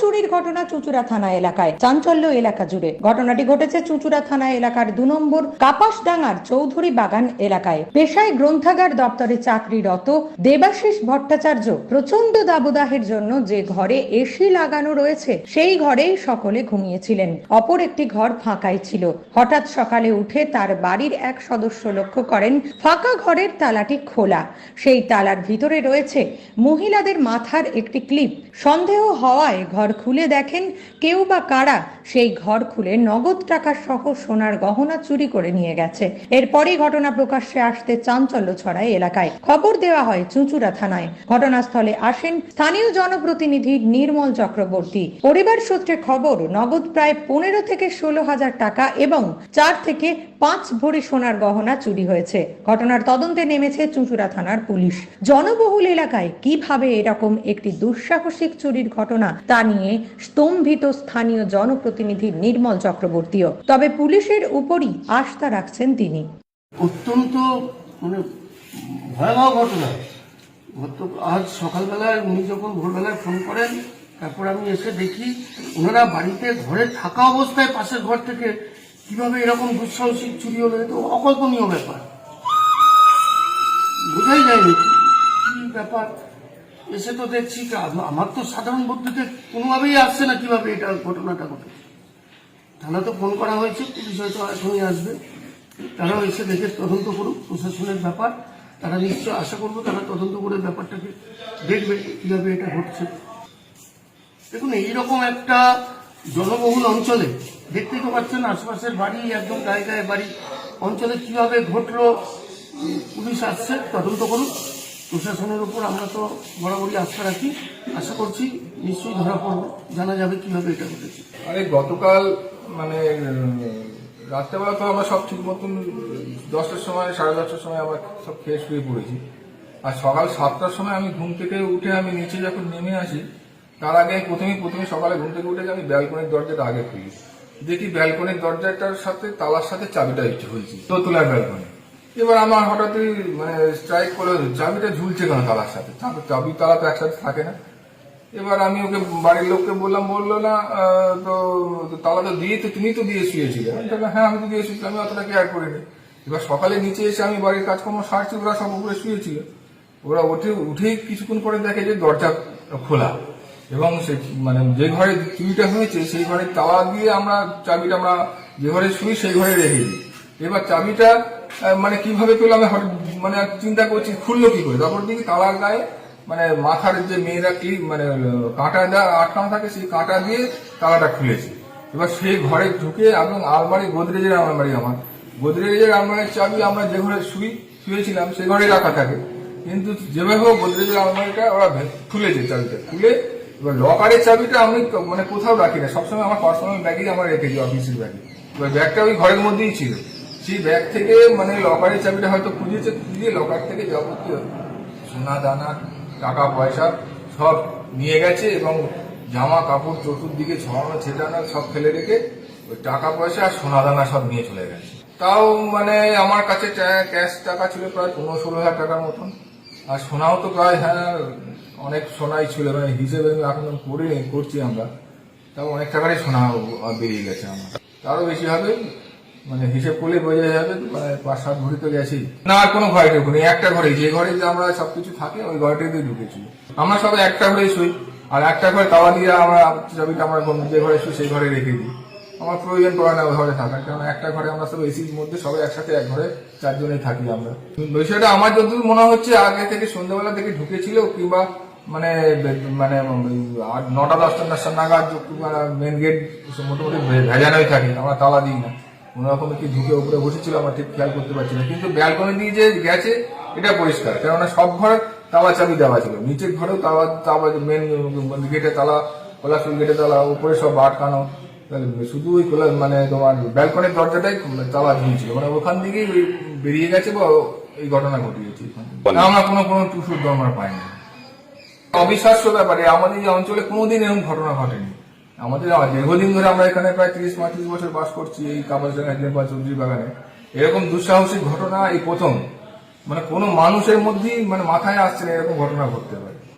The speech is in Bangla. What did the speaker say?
চুরির ঘটনা চুচুড়া থানা এলাকায়। চাঞ্চল্য এলাকা জুড়ে। ঘটনাটি ঘটেছে চুচুড়া থানা এলাকার দু নম্বর কাপাসডাঙ্গার চৌধুরী বাগান এলাকায়। পেশায় গ্রন্থাগার দপ্তরে চাকরিরত দেবাশিস ভট্টাচার্য প্রচণ্ড দাবদাহের জন্য যে ঘরে এসি লাগানো রয়েছে, সেই ঘরেই সকলে ঘুমিয়েছিলেন। অপর একটি ঘর ফাঁকাই ছিল। হঠাৎ সকালে উঠে তার বাড়ির এক সদস্য লক্ষ্য করেন, ফাঁকা ঘরের তালাটি খোলা। সেই তালার ভিতরে রয়েছে মহিলাদের মাথার একটি ক্লিপ। সন্দেহ হওয়ায় ঘর খুলে দেখেন কেউ বা কারা সেই ঘর খুলে নগদ টাকা সহ সোনার গহনা চুরি করে নিয়ে গেছে। এরপরই ঘটনা প্রকাশ্যে আসতে চাঞ্চল্য ছড়ায় এলাকায়। খবর দেওয়া হয় চুঁচুড়া থানায়। ঘটনাস্থলে আসেন স্থানীয় জনপ্রতিনিধি নির্মল চক্রবর্তী। পরিবার সূত্রে খবর, নগদ প্রায় পনেরো থেকে ষোলো হাজার টাকা এবং চার থেকে পাঁচ ভরি সোনার গহনা চুরি হয়েছে। ঘটনার তদন্তে নেমেছে চুঁচুড়া থানার পুলিশ। জনবহুল এলাকায় কীভাবে এরকম একটি দুঃসাহসিক চুরির ঘটনা তা নিয়ে স্তম্ভিত স্থানীয় জনপ্রতিনিধি নির্মল চক্রবর্তীও। তবে পুলিশের উপরই আস্থা রাখছেন তিনি। অত্যন্ত মানে ভয়াবহ ঘটনা। আজ সকালবেলায় উনি যখন ভোরবেলায় ফোন করেন, তারপর আমি এসে দেখি ওনারা বাড়িতে ঘরে থাকা অবস্থায় পাশের ঘর থেকে কীভাবে এরকম দুঃসাহসিক চুরি হলো তো অকল্পনীয় ব্যাপার। বোঝাই যায়নি কি ব্যাপার। এসে তো দেখছি আমার তো সাধারণ বুদ্ধিতে কোনোভাবেই আসছে না কীভাবে এটা ঘটনাটা ঘটেছে। থানা তো ফোন করা হয়েছে, পুলিশ হয়তো এখনই আসবে। তারাও এসে দেখে তদন্ত করুক, প্রশাসনের ব্যাপার। তারা নিশ্চয় আশা করব, তারা তদন্ত করে ব্যাপারটাকে দেখবে কীভাবে এটা ঘটছে। দেখুন, এইরকম একটা জনবহুল অঞ্চলে, দেখতেই তো পাচ্ছেন আশপাশের বাড়ি, একদম গায়ে গায়ে বাড়ি। অঞ্চলে কীভাবে ঘটলো, পুলিশ আসছে, তদন্ত করুক। প্রশাসনের উপর আমরা তো বরাবরই আস্থা রাখি। আশা করছি নিশ্চয়ই ধরা পড়বে, জানা যাবে কীভাবে এটা ঘটেছে। আরে, গতকাল মানে রাত্রেবেলা তো আমরা সব ঠিক মতন দশটার সময়, সাড়ে দশটার সময় আমরা সব খেয়ে শুয়ে পড়েছি। আর সকাল সাতটার সময় আমি ঘুম থেকে উঠে আমি নিচে যখন নেমে আসি, তার আগে প্রথমে প্রথমে সকালে ঘুম থেকে উঠে আমি ব্যালকনির দরজাটা আগে খুলি। দেখি ব্যালকনির দরজাটার সাথে, তালার সাথে চাবিটা ঝুলছি দোতলার ব্যালকনি। এবার আমার হঠাৎই মানে স্ট্রাইক করে চাবিটা ঝুলছে কেন তালার সাথে? চাবি তালা তো একসাথে থাকে না। এবার আমি ওকে, বাড়ির লোককে বললাম, বলল না তো তালা তো দিয়ে, তো তুমি তো দিয়ে শুয়েছিলে। হ্যাঁ আমি তো দিয়ে শুয়েছি আমি অতটা কেয়ার করে করিনি। এবার সকালে নিচে এসে আমি বাড়ির কাজকর্ম সারছি, ওরা সব উপরে শুয়েছিল। ওরা উঠে উঠেই কিছুক্ষণ পরে দেখে যে দরজা খোলা। এবং সে মানে যে ঘরে চুরিটা হয়েছে, সেই ঘরের তালা দিয়ে আমরা চাবিটা, আমরা যে ঘরে শুই, সেই ঘরে রেখে দিই। এবার চাবিটা মানে কীভাবে পেল আমি মানে চিন্তা করছি, খুললো কি করে? তারপর দেখি তালার গায়ে মানে মাথার যে মেয়েরা ক্লিপ মানে কাঁটা দেওয়া আটকানো থাকে, সেই কাঁটা দিয়ে তালাটা খুলেছে। এবার সেই ঘরে ঢুকে এবং আলমারি, গোদরেজের আলমারি আমার। গোদরেজের আলমারির চাবি আমরা যে ঘরে শুই, শুয়েছিলাম সেই ঘরেই রাখা থাকে। কিন্তু যেভাবে হোক গোদরেজের আলমারিটা ওরা খুলেছে চাবিটা। খুলে এবার লকারের চাবিটা আমি মানে কোথাও রাখি না। সবসময় আমার পার্সোনাল ব্যাগেই আমার রেখেছি অফিসের ব্যাগে। এবার ব্যাগটা ওই ঘরের মধ্যেই ছিল। সেই ব্যাগ থেকে মানে লকারের চাবিটা হয়তো খুঁজেছে, খুঁজে লকার থেকে যাবতীয় সোনা দানা টাকা পয়সা সব নিয়ে গেছে এবং জামা, কাপড়, চতুর্দিকে ছড়ানো ছেটানো সব ফেলে রেখে ওই টাকা পয়সা আর সোনা দানা সব নিয়ে চলে গেছে। তাও মানে আমার কাছে ক্যাশ টাকা ছিল প্রায় পনেরো ষোলো হাজার টাকার মতন। আর সোনাও তো প্রায় হ্যাঁ অনেক সোনাই ছিল মানে হিসেবে এখন করে, করছি আমরা। তাও অনেক টাকারই সোনা বেরিয়ে গেছে আমার। তারও বেশি হবে। মানে হিসেব করলে বোঝা যাবে মানে পাঁচ সাত ভরি তো গেছি না, আর কোনো ঘরে ঢুকুনি, একটা ঘরে যে ঘরে যে আমরা সবকিছু থাকে, ওই ঘরটাতে ঢুকেছি। আমরা সবাই একটা ঘরে শুই, আর একটা ঘরে তাওয়া দিয়ে আমরা চাবিটা আমরা যে ঘরে শুই, সেই ঘরে রেখে দিই। আমার প্রয়োজন পড়ে না ওই ঘরে থাকার কারণ একটা ঘরে আমরা সব এসির মধ্যে সবাই একসাথে এক ঘরে চারজনেই থাকি আমরা। বিষয়টা আমার যতদূর মনে হচ্ছে, আগে থেকে সন্ধ্যাবেলা থেকে ঢুকেছিল কিংবা মানে মানে নটা, দশটা নাগাদ মেন গেট মোটামুটি ভেজানোই থাকে, আমরা তালা দিই না। কোনো রকমে কি ঢুকে উপরে বসেছিল? আমার ঠিক খেয়াল করতে পারছি না। কিন্তু ব্যালকনি দিয়ে যে গেছে এটা পরিষ্কার। কেননা সব ঘরে তাওয়া চাবি দেওয়া ছিল। নিচের ঘরেও তালা তালা মেন গেটে তালা কোলাসুল গেটে তালা উপরে সব আটকানো। শুধু ওই খোলা মানে তোমার ব্যালকনির দরজাটাই তালা ঝুলছিল। মানে ওখান থেকেই ওই বেরিয়ে গেছে বা এই ঘটনা ঘটিয়েছে। না, আমরা কোনো কোনো টুসুর আমরা পাইনি। অবিশ্বাস্য ব্যাপারে আমাদের এই অঞ্চলে কোনোদিন এরকম ঘটনা ঘটেনি। আমাদের দীর্ঘদিন ধরে আমরা এখানে প্রায় তিরিশ পঁয়ত্রিশ বছর বাস করছি এই কাপাসডাঙ্গা বা সবজির বাগানে। এরকম দুঃসাহসিক ঘটনা এই প্রথম। মানে কোনো মানুষের মধ্যেই মানে মাথায় আসছে না এরকম ঘটনা ঘটতে পারে।